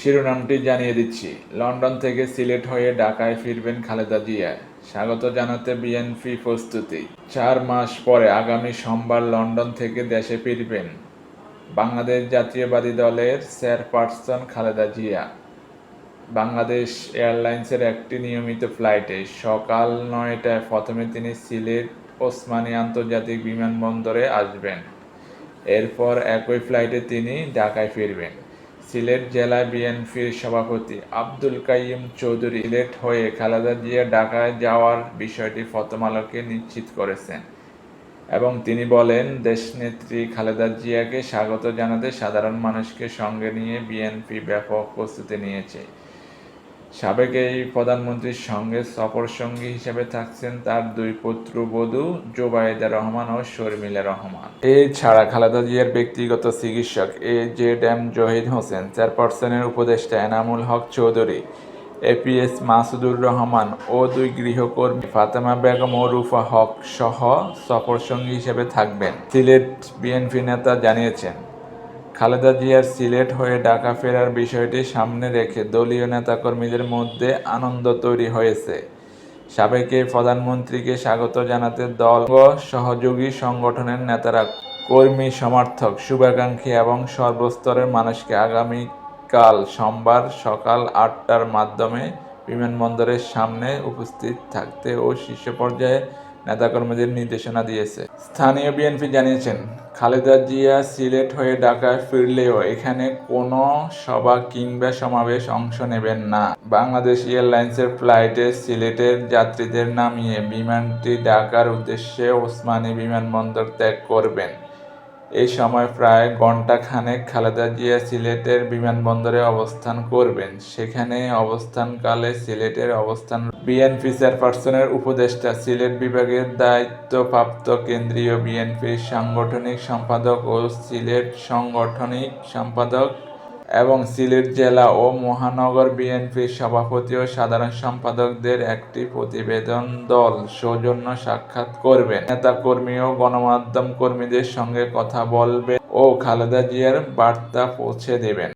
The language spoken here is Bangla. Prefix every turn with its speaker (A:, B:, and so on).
A: শিরোনামটি জানিয়ে দিচ্ছি। লন্ডন থেকে সিলেট হয়ে ঢাকায় ফিরবেন খালেদা জিয়া। স্বাগত জানাতে বিএনপি প্রস্তুতি। চার মাস পরে আগামী সোমবার লন্ডন থেকে দেশে ফিরবেন বাংলাদেশ জাতীয়বাদী দলের চেয়ারপারসন খালেদা জিয়া। বাংলাদেশ এয়ারলাইন্সের একটি নিয়মিত ফ্লাইটে সকাল নয়টায় প্রথমে তিনি সিলেট ওসমানী আন্তর্জাতিক বিমানবন্দরে আসবেন। এরপর একই ফ্লাইটে তিনি ঢাকায় ফিরবেন। সিলেট জেলা বিএনপির সভাপতি আব্দুল কাইম চৌধুরী সিলেট হয়ে খালেদা জিয়া ঢাকায় যাওয়ার বিষয়টি প্রথম আলোকে নিশ্চিত করেছেন এবং তিনি বলেন, দেশনেত্রী খালেদা জিয়াকে স্বাগত জানাতে সাধারণ মানুষকে সঙ্গে নিয়ে বিএনপি ব্যাপক প্রস্তুতি নিয়েছে। সাবেক এই প্রধানমন্ত্রীর সঙ্গে সফরসঙ্গী হিসেবে থাকছেন তার দুই পুত্রবধূ জোবায়েদা রহমান ও শর্মিলা রহমান। এছাড়া খালেদা জিয়ার ব্যক্তিগত চিকিৎসক A Z M Zahid Hossain, চেয়ারপারসনের উপদেষ্টা এনামুল হক চৌধুরী এপিএস মাসুদুর রহমান ও দুই গৃহকর্মী ফাতেমা বেগম ও রুফা হক সহ সফরসঙ্গী হিসেবে থাকবেন। সিলেট বিএনপি নেতা জানিয়েছেন খালেদা জিয়ার সিলেট হয়ে ঢাকা ফেরার বিষয়টি সামনে রেখে দলীয় নেতাকর্মীদের মধ্যে আনন্দ তৈরি হয়েছে। সাবেক প্রধানমন্ত্রীকে স্বাগত জানাতে দল সহযোগী সংগঠনের নেতারা কর্মী, সমর্থক, শুভাকাঙ্ক্ষী এবং সর্বস্তরের মানুষকে আগামীকাল সোমবার সকাল আটটার মাধ্যমে বিমানবন্দরের সামনে উপস্থিত থাকতে ও শীর্ষ পর্যায়ে নেতাকর্মীদের নির্দেশনা দিয়েছে। স্থানীয় বিএনপি জানিয়েছেন, খালেদা জিয়া সিলেট হয়ে ঢাকায় ফিরলেও এখানে কোনো সভা কিংবা সমাবেশ অংশ নেবেন না। বাংলাদেশ এয়ারলাইন্সের ফ্লাইটে সিলেটের যাত্রীদের নামিয়ে বিমানটি ঢাকার উদ্দেশ্যে ওসমানী বিমানবন্দর ত্যাগ করবেন। এই সময় প্রায় ঘণ্টাখানেক খালেদা জিয়া সিলেটের বিমানবন্দরে অবস্থান করবেন। সেখানে অবস্থানকালে সিলেটের অবস্থান বিএনপি চেয়ারপারসনের উপদেষ্টা, সিলেট বিভাগের দায়িত্বপ্রাপ্ত কেন্দ্রীয় বিএনপির সাংগঠনিক সম্পাদক ও সিলেট সাংগঠনিক সম্পাদক এবং সিলেট জেলা ও মহানগর বিএনপির সভাপতি ও সাধারণ সম্পাদকদের একটি প্রতিবেদন দল সৌজন্য সাক্ষাৎ করবেন। নেতাকর্মী ও গণমাধ্যম কর্মীদের সঙ্গে কথা বলবেন ও খালেদা জিয়ার বার্তা পৌঁছে দেবেন।